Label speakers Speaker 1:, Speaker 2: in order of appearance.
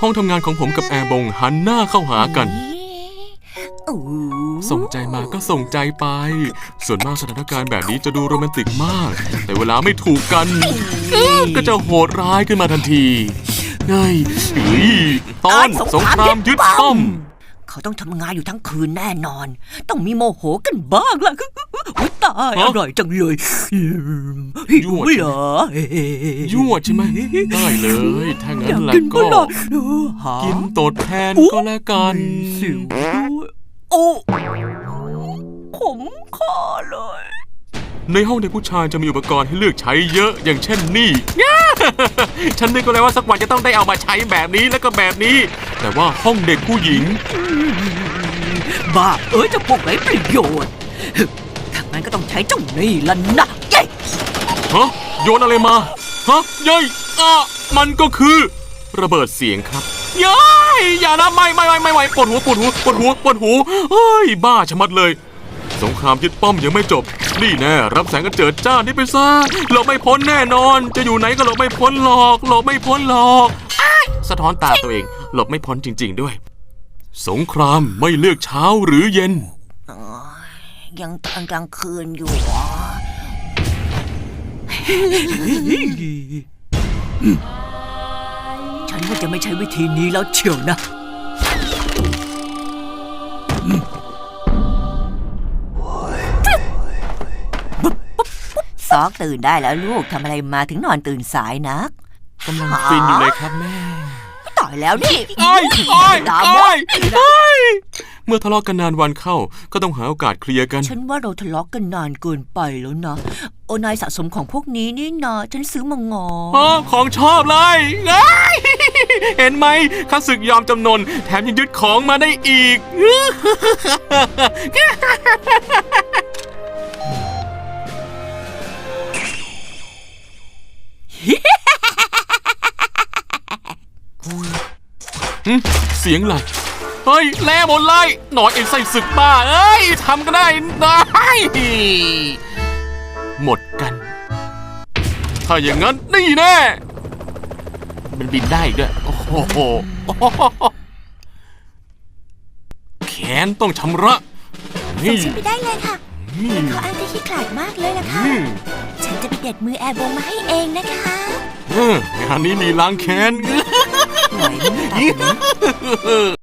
Speaker 1: ห้องทำงานของผมกับแอร์บงหันหน้าเข้าหากัน
Speaker 2: โอ้
Speaker 1: ส่งใจมาก็ส่งใจไป ส่วนมากสถานการณ์แบบนี้จะดูโรแมนติกมาก แต่เวลาไม่ถูกกัน ก็จะโหดร้ายขึ้นมาทันทีเฮ้ยเฮ้ยตอนสงครามยึดป้อม
Speaker 2: เขาต้องทำงานอยู่ทั้งคืนแน่นอน ต้องมีโมโหกันบ้างล่ะอุ๊ย ตาย
Speaker 1: ฮะ
Speaker 2: อร่อยจังเลยอืมหิ
Speaker 1: ยั่
Speaker 2: ว
Speaker 1: ว
Speaker 2: เหรอ
Speaker 1: ยั่วใช่ไหมได้เลยถ้า
Speaker 2: อ
Speaker 1: งั้
Speaker 2: ยานก
Speaker 1: แหละ
Speaker 2: กิน
Speaker 1: ก็
Speaker 2: ก็ได้หา
Speaker 1: กินตดแทนก็แล้วกัน
Speaker 2: สิวด้วยโอ้ขมคอเลย
Speaker 1: ในห้องเด็กผู้ชายจะมีอุปกรณ์ให้เลือกใช้เยอะอย่างเช่นนี่ฉันนึกก็แล้วว่าสักวันจะต้องได้เอามาใช้แบบนี้แล้วก็แบบนี้ แต่ว่าห้องเด็กผู้หญิง
Speaker 2: บ้าเอ้ยจะพวกไรประโยชน์ถ้า งั้นก็ต้องใช้เจ้านี่ละนะเย้
Speaker 1: ฮะโยนอะไรมา ฮะเย้ยอะมันก็คือ ระเบิดเสียงครับเย้ยอย่านะไม่ไม่ไม่ไม่ไม่ปวดหัวปวดหัวปวดหัวปวดหัวเฮ้ยบ้าชะมัดเลย สงครามยึดป้อมยังไม่จบ นี่แน่รับแสงกันเจิดจ้านี่ไปซะหลบไม่พ้นแน่นอน จะอยู่ไหนก็หลบไม่พ้นหรอกหลบไม่พ้นหรอกอ้ายสะท้อนตาตัวเอง หลบไม่พ้นจริง ๆ ด้วย สงครามไม่เลือกเช้าหรือเย็น
Speaker 2: ยังตอนกลางคืนอยู่เหรอฉันว่าจะไม่ใช้วิธีนี้แล้วเชียวนะ ซอกตื่นได้แล้วลูกทำอะไรมาถึงนอนตื่นสายนัก
Speaker 1: กำลังฟินอยู่เลยครับแม่
Speaker 2: ต่อยแล้วนี่
Speaker 1: ไอ้ไอ้ไอ้ไอ้ เมื่อทะเลาะกันนานวันเข้า ก็ต้องหาโอกาสเคลียร์กัน
Speaker 2: ฉันว่าเราทะเลาะกันนานเกินไปแล้วนะ โอนายสะสมของพวกนี้นี่นาฉันซื้อมางอ
Speaker 1: อ๋อของชอบเลยเอ้ยเห็นไหมข้าศึกยอมจำนน แถมยังยึดของมาได้อีกหึเสียงอะไร เฮ้ยแล่หมดเลยหนอนไอ้ไส้ศึกบ้า เอ้ยทำก็ได้ได้หมดกัน ถ้าอย่างนั้นนี่แน่ มันบินได้อีกด้วย โอ้โหแขนต้องชำระ นี่
Speaker 3: ฉันไปได้เลยค่ะ
Speaker 1: นี่
Speaker 3: เขาอ้างที่ขี้ขลาดมากเลยล่ะค่ะ
Speaker 1: อืม
Speaker 3: ฉันจะไปเด็ดมือแอร์บงมาให้เองนะคะ
Speaker 1: เอองานนี้มีล้างแค้น
Speaker 2: ไหวไหมเนี่ย